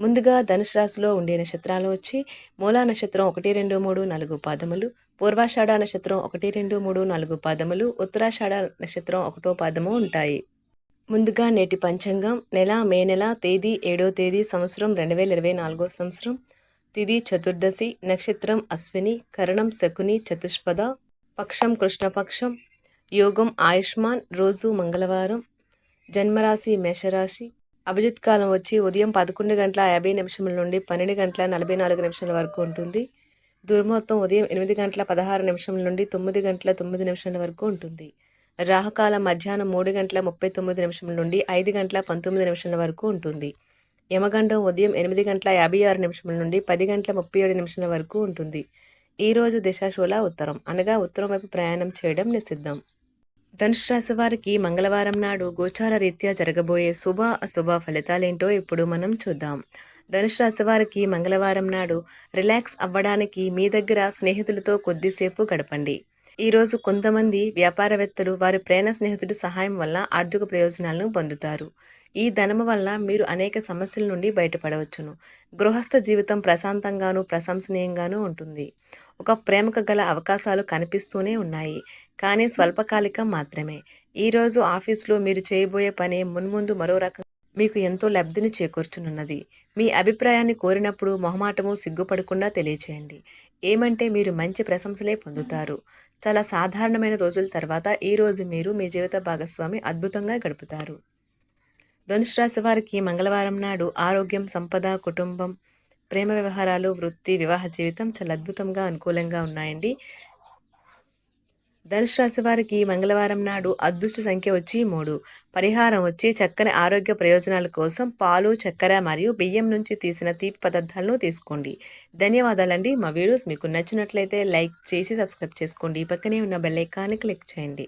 ముందుగా ధనుసు రాశిలో ఉండే నక్షత్రాలు వచ్చి మూలా నక్షత్రం ఒకటి రెండు మూడు నాలుగు పాదములు పూర్వాషాఢ నక్షత్రం ఒకటి రెండు మూడు నాలుగు పాదములు ఉత్తరాషాఢ నక్షత్రం ఒకటో పాదము ఉంటాయి. ముందుగా నేటి పంచాంగం నెల మే నెల తేదీ ఏడో తేదీ సంవత్సరం రెండు వేల ఇరవై నాలుగో సంవత్సరం తిది చతుర్దశి నక్షత్రం అశ్విని కరణం శకుని చతుష్పద పక్షం కృష్ణపక్షం యోగం ఆయుష్మాన్ రోజు మంగళవారం జన్మరాశి మేషరాశి అభిజిత్ కాలం వచ్చి ఉదయం పదకొండు గంటల యాభై నిమిషముల నుండి పన్నెండు గంటల నలభై నాలుగు నిమిషాల వరకు ఉంటుంది. దుర్మోత్తం ఉదయం ఎనిమిది గంటల పదహారు నిమిషముల నుండి తొమ్మిది గంటల తొమ్మిది నిమిషాల వరకు ఉంటుంది. రాహుకాలం మధ్యాహ్నం మూడు గంటల ముప్పై తొమ్మిది నిమిషముల నుండి ఐదు గంటల పంతొమ్మిది నిమిషాల వరకు ఉంటుంది. యమగండం ఉదయం ఎనిమిది గంటల యాభై ఆరు నిమిషముల నుండి పది గంటల ముప్పై ఏడు నిమిషాల వరకు ఉంటుంది. ఈరోజు దిశాశూల ఉత్తరం అనగా ఉత్తరం వైపు ప్రయాణం చేయడం నిషిద్ధం. ధనుసు రాశి వారికి మంగళవారం నాడు గోచార రీత్యా జరగబోయే శుభ అశుభ ఫలితాలేంటో ఇప్పుడు మనం చూద్దాం. ధనుసు రాశి వారికి మంగళవారం నాడు రిలాక్స్ అవ్వడానికి మీ దగ్గర స్నేహితులతో కొద్దిసేపు గడపండి. ఈరోజు కొంతమంది వ్యాపారవేత్తలు వారి ప్రేమ స్నేహితుడి సహాయం వల్ల ఆర్థిక ప్రయోజనాలను పొందుతారు. ఈ ధనము వల్ల మీరు అనేక సమస్యల నుండి బయటపడవచ్చును. గృహస్థ జీవితం ప్రశాంతంగాను ప్రశంసనీయంగానూ ఉంటుంది. ఒక ప్రేమకు గల అవకాశాలు కనిపిస్తూనే ఉన్నాయి. కానీ స్వల్పకాలికం మాత్రమే. ఈరోజు ఆఫీస్లో మీరు చేయబోయే పని మున్ముందు మరో రకం మీకు ఎంతో లబ్ధిని చేకూర్చునున్నది. మీ అభిప్రాయాన్ని కోరినప్పుడు మొహమాటము సిగ్గుపడకుండా తెలియచేయండి. ఏమంటే మీరు మంచి ప్రశంసలే పొందుతారు. చాలా సాధారణమైన రోజుల తర్వాత ఈ రోజు మీరు మీ జీవిత భాగస్వామి అద్భుతంగా గడుపుతారు. ధనుష్ రాశి వారికి మంగళవారం నాడు ఆరోగ్యం సంపద కుటుంబం ప్రేమ వ్యవహారాలు వృత్తి వివాహ జీవితం చాలా అద్భుతంగా అనుకూలంగా ఉన్నాయండి. ధనుష్ రాశి వారికి మంగళవారం నాడు అదృష్ట సంఖ్య వచ్చి మూడు. పరిహారం వచ్చి చక్కని ఆరోగ్య ప్రయోజనాల కోసం పాలు చక్కెర మరియు బియ్యం నుంచి తీసిన తీపి పదార్థాలను తీసుకోండి. ధన్యవాదాలండి. మా వీడియోస్ మీకు నచ్చినట్లయితే లైక్ చేసి సబ్స్క్రైబ్ చేసుకోండి. పక్కనే ఉన్న బెల్లైకాన్ని క్లిక్ చేయండి.